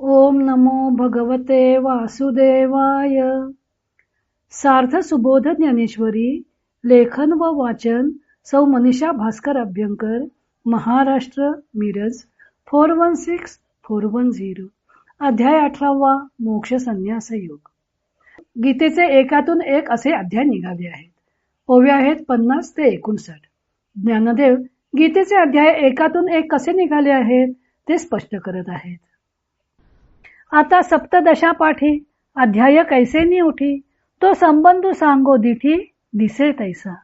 ओम नमो भगवते वासुदेवाय. सार्थ सुबोध ज्ञानेश्वरी लेखन व वाचन सौ Manisha Bhaskar Abhyankar Maharashtra Miraj four one six four one zero. अध्याय अठरावा मोक्ष संन्यास योग गीतेचे एकातून एक असे अध्याय निघाले आहेत. ओव्या आहेत पन्नास ते एकोणसाठ. ज्ञानदेव गीतेचे अध्याय एकातून एक कसे निघाले आहेत ते स्पष्ट करत आहेत. आता सप्तदशा पाठी अध्याय कैसे उठी तो संबंधू सांगो दिठी दिसे तैसा.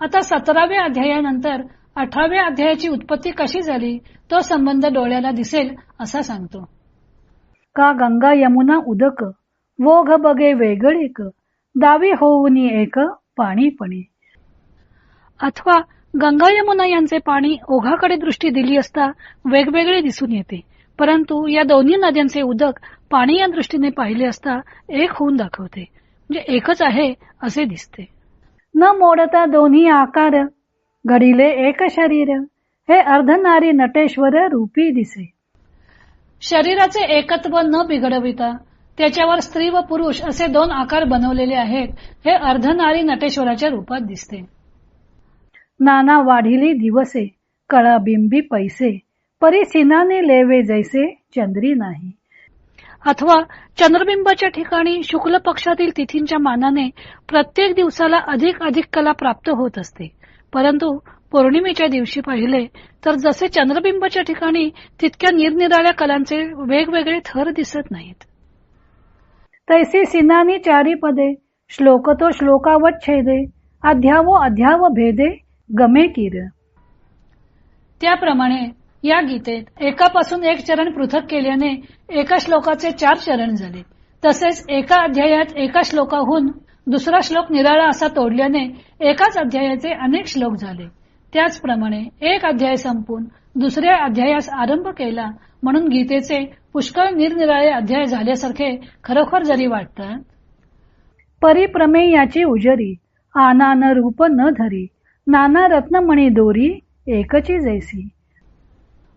आता सतराव्या अध्यायानंतर अठराव्या अध्यायाची उत्पत्ती कशी झाली तो संबंध डोळ्याला दिसेल असा सांगतो. का गंगा यमुना उदक वोघ बगे वेगळीक दावी होऊनी एक पाणीपणे अथवा गंगा यमुना यांचे पाणी ओघाकडे दृष्टी दिली असता वेगवेगळे दिसून येते. परंतु या दोन्ही नद्यांचे उदक पाणी या दृष्टीने पाहिले असता एक होऊन दाखवते म्हणजे एकच आहे असे दिसते. न मोडता दोन्ही आकार घडिले एक शरीर हे अर्धनारी नटेश्वर रूपी दिसे. शरीराचे एकत्व न बिघडविता त्याच्यावर स्त्री व पुरुष असे दोन आकार बनवलेले आहेत हे अर्धनारी नटेश्वराच्या रूपात दिसते. नाना वाढिली दिवसे कळाबिंबी पैसे परी सिनाने लेवे जैसे चंद्री नाही. अथवा चंद्रबिंबाच्या ठिकाणी शुक्ल पक्षातील तिथींच्या मानाने प्रत्येक दिवसाला अधिक अधिक कला प्राप्त होत असते. परंतु पौर्णिमेच्या दिवशी पाहिले तर जसे चंद्रबिंबाच्या ठिकाणी तितक्या निरनिराळ्या कलांचे वेगवेगळे थर दिसत नाहीत. तैसी सिनानी चारी पदे श्लोक तो श्लोकावत छेदे अध्यावो अध्याव भेदे गमे किर. त्याप्रमाणे या गीतेत एकापासून एक चरण पृथक केल्याने एका श्लोकाचे चार चरण झाले. तसेच एका अध्यायात एका श्लोकाहून दुसरा श्लोक निराळा असा तोडल्याने एकाच अध्यायाचे अनेक श्लोक झाले. त्याचप्रमाणे एक अध्याय संपून दुसऱ्या अध्यायास आरंभ केला म्हणून गीतेचे पुष्कळ निरनिराळे अध्याय झाल्यासारखे खरोखर जरी वाटतात परिप्रमेयाची उजरी आनान रूप न धरी नाना रत्नमणी दोरी एकची जैसी.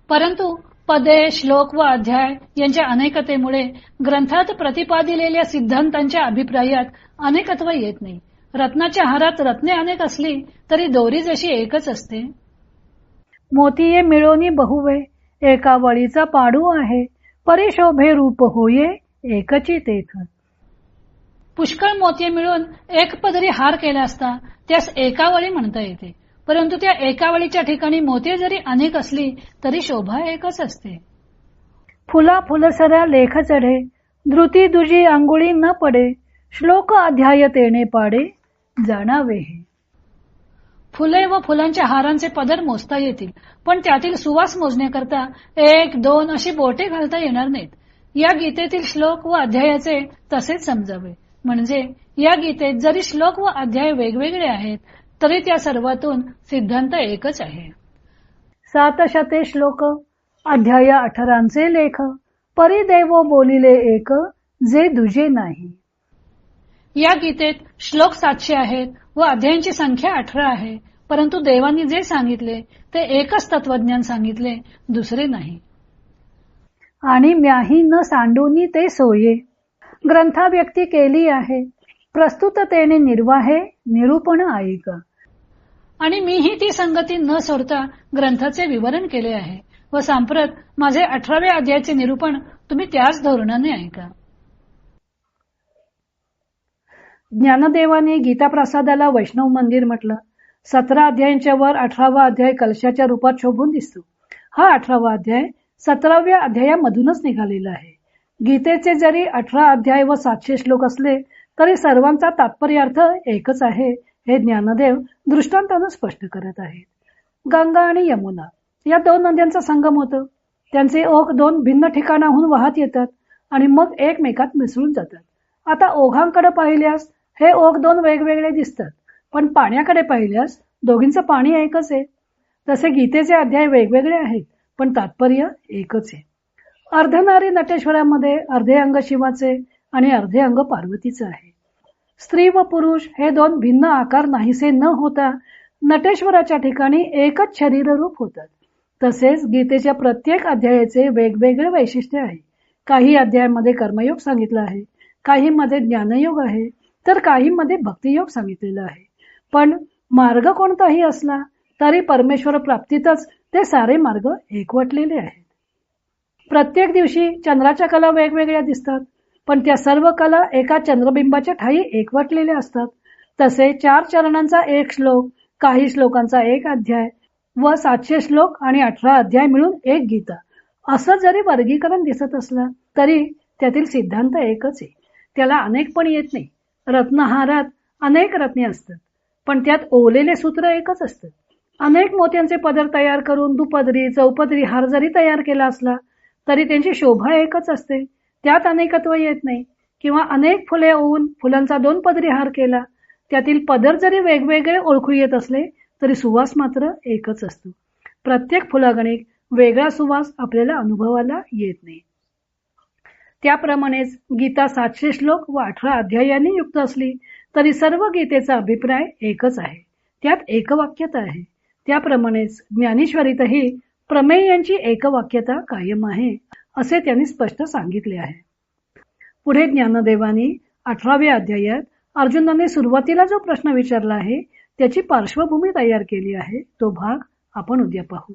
परंतु पदे श्लोक व अध्याय यांच्या अनेकतेमुळे ग्रंथात प्रतिपादिलेल्या सिद्धांतांच्या अभिप्रायात अनेकत्व येत नाही. रत्नाच्या हारात रत्ने अनेक असली तरी दोरी जशी एकच असते. मोतीये मिळवणी बहुवे एका वळीचा पाडू आहे परिशोभे रूप होये एकची तेथ. पुष्कळ मोती मिळून एक पदरी हार केला असता त्यास एका वळी म्हणता येते. परंतु त्या एकावळीच्या ठिकाणी मोती जरी अनेक असली तरी शोभा एकच असते. फुला फुलसरा लेख चढे धृती दुजी आंघोळी न पडे श्लोक अध्याय तेणे पाडे जाणावे हे. फुले व फुलांच्या हारांचे पदर मोजता येतील पण त्यातील सुवास मोजण्याकरता एक दोन अशी बोटे घालता येणार नाहीत. या गीतेतील श्लोक व अध्यायाचे तसेच समजावे. म्हणजे या गीतेत जरी श्लोक व अध्याय वेगवेगळे आहेत तरी त्या सर्वातून सिद्धांत एकच आहे. सात शते श्लोक अध्याय अठरांचे लेख परिदेव बोलिले एक जे दुजे नाही. या गीतेत श्लोक सातशे आहेत व अध्यायांची संख्या अठरा आहे परंतु देवांनी जे सांगितले ते एकच तत्वज्ञान सांगितले दुसरे नाही. आणि म्याही न सांडूनी ते सोये. ग्रंथा व्यक्ती केली आहे. प्रस्तुततेने निर्वाहे निरूपण ऐका. आणि मीही ती संगती न सोडता ग्रंथाचे विवरण केले आहे व सांप्रत माझे अठराव्या अध्यायाचे निरूपण तुम्ही त्याच धोरणाने ऐका. ज्ञानदेवाने गीता प्रसादाला वैष्णव मंदिर म्हटलं. सतरा अध्यायांच्या वर अठरावा अध्याय कलशाच्या रूपात शोभून दिसतो. हा अठरावा अध्याय सतराव्या अध्यायामधूनच निघालेला आहे. गीतेचे जरी अठरा अध्याय व सातशे श्लोक असले तरी सर्वांचा तात्पर्यार्थ एकच आहे. हे ज्ञानदेव दृष्टांतानं स्पष्ट करत आहेत. गंगा आणि यमुना या दोन नद्यांचा संगम होतो. त्यांचे ओघ दोन भिन्न ठिकाणाहून वाहत येतात आणि मग एकमेकात मिसळून जातात. आता ओघांकडे पाहिल्यास हे ओघ दोन वेगवेगळे दिसतात पण पाण्याकडे पाहिल्यास दोघींचं पाणी एकच आहे. तसे गीतेचे अध्याय वेगवेगळे आहेत पण तात्पर्य एकच आहे. अर्धनारी नटेश्वरामध्ये अर्धे अंग शिवाचे आणि अर्धे अंग पार्वतीचे आहे. स्त्री व पुरुष हे दोन भिन्न आकार नाहीसे न होता नटेश्वराच्या ठिकाणी एकच शरीर रूप होतात तसेच गीतेच्या प्रत्येक अध्यायाचे वेगवेगळे वैशिष्ट्य आहे. काही अध्यायामध्ये कर्मयोग सांगितलं आहे काही मध्ये ज्ञानयोग आहे तर काही मध्ये भक्तियोग सांगितलेलं आहे. पण मार्ग कोणताही असला तरी परमेश्वर प्राप्तीतच ते सारे मार्ग एकवटलेले आहेत. प्रत्येक दिवशी चंद्राच्या कला वेगवेगळ्या दिसतात. पण त्या सर्व कला एका चंद्रबिंबाच्या ठाई एकवटलेल्या असतात. तसे चार चरणांचा एक श्लोक काही श्लोकांचा एक अध्याय व सातशे श्लोक आणि अठरा अध्याय मिळून एक गीता. असं जरी वर्गीकरण दिसत असलं तरी त्यातील सिद्धांत एकच आहे. त्याला अनेक पण येत नाही. रत्नहारात अनेक रत्ने असतात पण त्यात ओलेले सूत्र एकच असतं. अनेक मोत्यांचे पदर तयार करून दुपदरी चौपदरी हार जरी तयार केला असला तरी त्यांची शोभा एकच असते. त्यात अनेकत्व येत नाही. किंवा अनेक फुले होऊन फुलांचा दोन पदरी हार केला त्यातील पदर जरी वेगवेगळे ओळखू येत असले तरी सुवास मात्र एकच असतो. प्रत्येक फुलागणिक वेगळा सुवास आपल्याला अनुभवाला येत नाही. त्याप्रमाणेच गीता सातशे श्लोक व अठरा अध्यायांनी युक्त असली तरी सर्व गीतेचा अभिप्राय एकच आहे. त्यात एकवाक्यता आहे. त्याप्रमाणेच ज्ञानेश्वरीतही प्रमेयांची एकवाक्यता कायम आहे. असे त्यांनी स्पष्ट सांगितले आहे. पुढे ज्ञानदेवानी अठराव्या अध्यायात अर्जुनाने सुरुवातीला जो प्रश्न विचारला आहे त्याची पार्श्वभूमी तयार केली आहे तो भाग आपण उद्या पाहू.